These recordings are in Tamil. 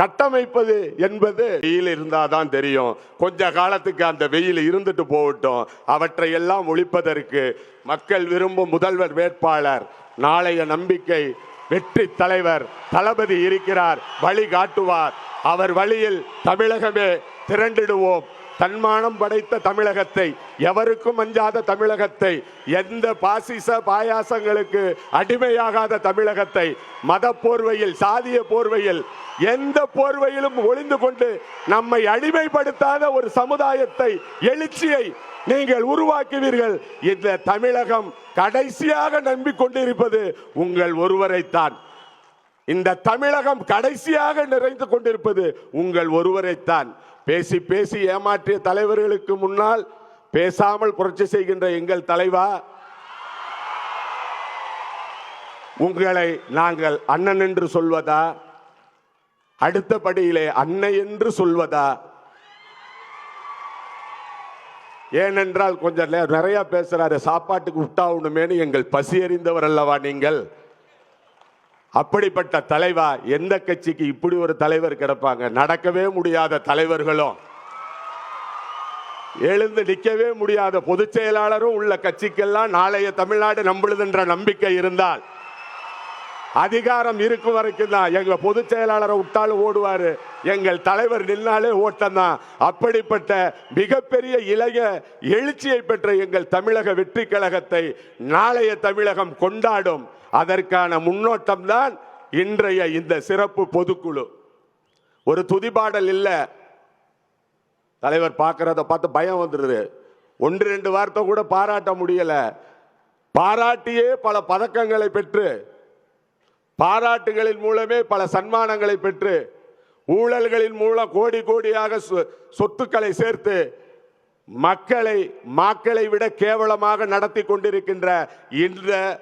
கட்டமைப்பது என்பது வெயில் இருந்தாதான் தெரியும். கொஞ்ச காலத்துக்கு அந்த வெயில் இருந்துட்டு போகட்டும். அவற்றை எல்லாம் ஒழிப்பதற்கு மக்கள் விரும்பும் முதல்வர் வேட்பாளர் நாளைய நம்பிக்கை வெற்றி தலைவர் தளபதி இருக்கிறார் வழி காட்டுவார். அவர் வழியில் தமிழகமே திரண்டிடுவோம். தன்மானம் படைத்த தமிழகத்தை எவருக்கும் அஞ்சாத தமிழகத்தை எந்த பாசிச பாயாசங்களுக்கு அடிமையாகாத தமிழகத்தை மத போர்வையில் சாதிய போர்வையில் எந்த போர்வையிலும் ஒளிந்து கொண்டு நம்மை அடிமைப்படுத்தாத ஒரு சமுதாயத்தை எழுச்சியை நீங்கள் உருவாக்குவீர்கள். இந்த தமிழகம் கடைசியாக நம்பிக்கொண்டிருப்பது உங்கள் ஒருவரைத்தான். இந்த தமிழகம் கடைசியாக நிறைந்து கொண்டிருப்பது உங்கள் ஒருவரைத்தான். பேசி பேசி ஏமாற்றிய தலைவர்களுக்கு முன்னால் பேசாமல் புரட்சி செய்கின்ற எங்கள் தலைவா உங்களை நாங்கள் அண்ணன் என்று சொல்வதா அடுத்தபடியிலே அன்னை என்று சொல்வதா? ஏனென்றால் கொஞ்சம் நிறைய பேசுறாரு சாப்பாட்டுக்கு விட்டாவுணுமேனு எங்கள் பசி அறிந்தவர் அல்லவா நீங்கள்? அப்படிப்பட்ட தலைவா எந்த கட்சிக்கு இப்படி ஒரு தலைவர் கிடப்பாங்க? நடக்கவே முடியாத தலைவர்களும். எழுந்து நிற்கவே முடியாத பொதுச் செயலாளரும் உள்ள கட்சிக்கெல்லாம் நாளைய தமிழ்நாடு நம்புழுதுன்ற நம்பிக்கை இருந்தால் அதிகாரம் இருக்கும் வரைக்கும் தான். எங்க பொதுச் செயலாளரை விட்டாலும் ஓடுவாரு. எங்கள் தலைவர் நின்னாலே ஓட்டம் தான். அப்படிப்பட்ட மிகப்பெரிய இளைய எழுச்சியை பெற்ற எங்கள் தமிழக வெற்றி கழகத்தை நாளைய தமிழகம் கொண்டாடும் அதற்கான முன்னோட்டம் தான் இன்றைய இந்த சிறப்பு பொதுக்குழு. ஒரு துதிபாடல் இல்லை. தலைவர் பார்க்கறத பார்த்து பயம் வந்துடுது ஒன்று ரெண்டு வார்த்தை கூட பாராட்ட முடியலை. பாராட்டியே பல பதக்கங்களை பெற்று பாராட்டுகளின் மூலமே பல சன்மானங்களை பெற்று ஊழல்களின் மூலம் கோடி கோடியாக சொ- சொத்துக்களை சேர்த்து மக்களை மாக்களை விட கேவலமாக நடத்தி கொண்டிருக்கின்ற இந்த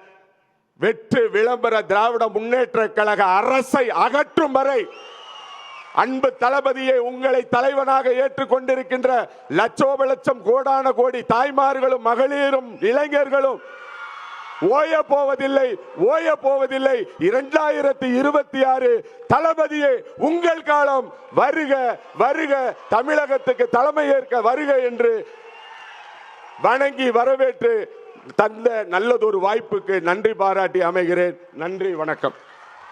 வெற்று விளம்பர திராவிட முன்னேற்ற கழக அரசை அகற்றும் வரை அன்பு தளபதியை உங்களை தலைவனாக ஏற்றுக்கொண்டிருக்கின்ற லட்சோப லட்சம் கோடான கோடி தாய்மார்களும் மகளிரும் இளைஞர்களும் ஓய போவதில்லை ஓய போவதில்லை. இரண்டாயிரத்தி இருபத்தி ஆறு தளபதியே உங்கள் காலம் வருக வருக தமிழகத்துக்கு தலைமை ஏற்க வருக என்று வணங்கி வரவேற்று தந்த நல்லதொரு வாய்ப்புக்கு நன்றி பாராட்டி அமைகிறேன். நன்றி வணக்கம்.